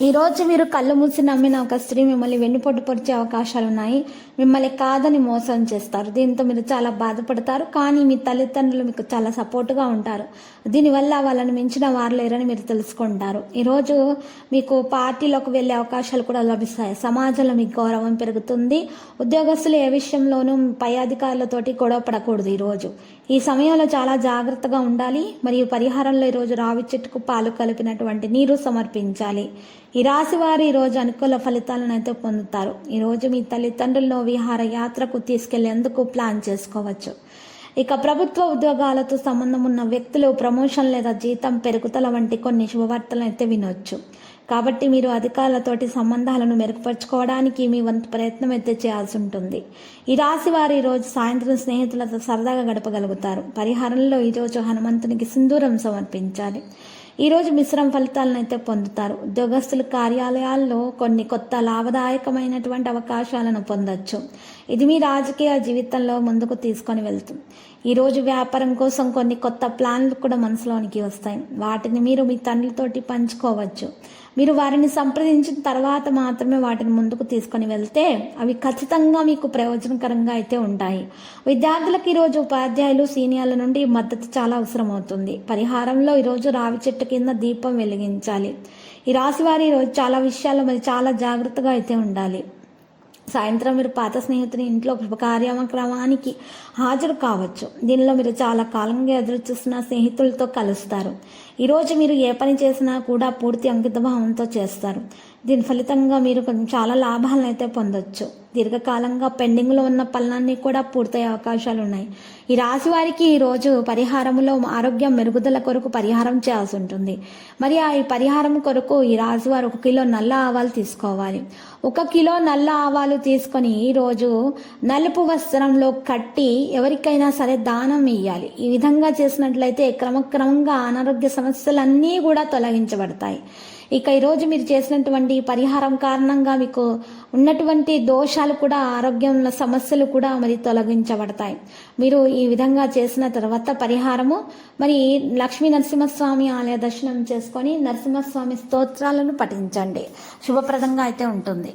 ఈరోజు మీరు కళ్ళు మూసి నమ్మిన ఒక స్త్రీ మిమ్మల్ని వెన్నుపొట్టు పొడిచే అవకాశాలు ఉన్నాయి మిమ్మల్ని కాదని మోసం చేస్తారు. దీంతో మీరు చాలా బాధపడతారు. కానీ మీ తల్లిదండ్రులు మీకు చాలా సపోర్టుగా ఉంటారు. దీనివల్ల వాళ్ళని మించిన వారు లేరని మీరు తెలుసుకుంటారు. ఈరోజు మీకు పార్టీలోకి వెళ్ళే అవకాశాలు కూడా లభిస్తాయి. సమాజంలో మీకు గౌరవం పెరుగుతుంది. ఉద్యోగస్తులు ఏ విషయంలోనూ పై అధికారులతోటి గొడవ పడకూడదు ఈరోజు ఈ సమయంలో చాలా జాగ్రత్తగా ఉండాలి. మరియు పరిహారంలో ఈరోజు రావి చెట్టుకు పాలు కలిపినటువంటి నీరు సమర్పించాలి. ఈ రాశి వారు ఈరోజు అనుకూల ఫలితాలను అయితే పొందుతారు. ఈరోజు మీ తల్లిదండ్రులను విహార యాత్రకు తీసుకెళ్ళేందుకు ప్లాన్ చేసుకోవచ్చు. ఇక ప్రభుత్వ ఉద్యోగాలతో సంబంధం ఉన్న వ్యక్తులు ప్రమోషన్ లేదా జీతం పెరుగుదల వంటి కొన్ని శుభవార్తలను అయితే వినొచ్చు. కాబట్టి మీరు అధికారులతోటి సంబంధాలను మెరుగుపరచుకోవడానికి మీ వంతు ప్రయత్నం అయితే చేయాల్సి ఉంటుంది. ఈ రాశి వారు ఈరోజు సాయంత్రం స్నేహితులతో సరదాగా గడపగలుగుతారు. పరిహారంలో ఈరోజు హనుమంతునికి సింధూరం సమర్పించాలి. ఈరోజు మిశ్రమ ఫలితాలను అయితే పొందుతారు. ఉద్యోగస్తుల కార్యాలయాల్లో కొన్ని కొత్త లాభదాయకమైనటువంటి అవకాశాలను పొందొచ్చు. ఇది మీ రాజకీయ జీవితంలో ముందుకు తీసుకొని వెళ్తుంది. ఈరోజు వ్యాపారం కోసం కొన్ని కొత్త ప్లాన్లు కూడా మనసులోనికి వస్తాయి. వాటిని మీరు మీ తండ్రితోటి పంచుకోవచ్చు. మీరు వారిని సంప్రదించిన తర్వాత మాత్రమే వాటిని ముందుకు తీసుకొని వెళ్తే అవి ఖచ్చితంగా మీకు ప్రయోజనకరంగా అయితే ఉంటాయి. విద్యార్థులకు ఈరోజు ఉపాధ్యాయులు సీనియర్ల నుండి మద్దతు చాలా అవసరం అవుతుంది పరిహారంలో ఈరోజు రావి చెట్టు కింద దీపం వెలిగించాలి. ఈ రాశి వారి ఈరోజు చాలా విషయాల్లో మరి చాలా జాగ్రత్తగా అయితే ఉండాలి. సాయంత్రం మీరు పాత స్నేహితుని ఇంట్లో శుభ కార్యక్రమానికి హాజరు కావచ్చు. దీనిలో మీరు చాలా కాలంగా ఎదురు చూస్తున్న స్నేహితులతో కలుస్తారు. ఈరోజు మీరు ఏ పని చేసినా కూడా పూర్తి అంకితభావంతో చేస్తారు. దీని ఫలితంగా మీరు కొంచెం చాలా లాభాలను అయితే పొందొచ్చు. దీర్ఘకాలంగా పెండింగ్లో ఉన్న పనులన్నీ కూడా పూర్తయ్యే అవకాశాలు ఉన్నాయి. ఈ రాశి వారికి ఈరోజు పరిహారములో ఆరోగ్యం మెరుగుదల కొరకు పరిహారం చేయాల్సి ఉంటుంది. మరి ఆ ఈ పరిహారం కొరకు ఈ రాశి వారు ఒక కిలో నల్ల ఆవాలు తీసుకోవాలి. ఒక కిలో నల్ల ఆవాలు తీసుకొని ఈరోజు నలుపు వస్త్రంలో కట్టి ఎవరికైనా సరే దానం ఇవ్వాలి ఈ విధంగా చేసినట్లయితే క్రమక్రమంగా అనారోగ్య సమస్యలన్నీ కూడా తొలగించబడతాయి. ఇక ఈరోజు మీరు చేసినటువంటి పరిహారం కారణంగా మీకు ఉన్నటువంటి దోషాలు కూడా ఆరోగ్యం సమస్యలు కూడా మరి తొలగించబడతాయి. మీరు ఈ విధంగా చేసిన తర్వాత పరిహారము మరి లక్ష్మీ నరసింహస్వామి ఆలయ దర్శనం చేసుకొని నరసింహస్వామి స్తోత్రాలను పఠించండి. శుభప్రదంగా అయితే ఉంటుంది.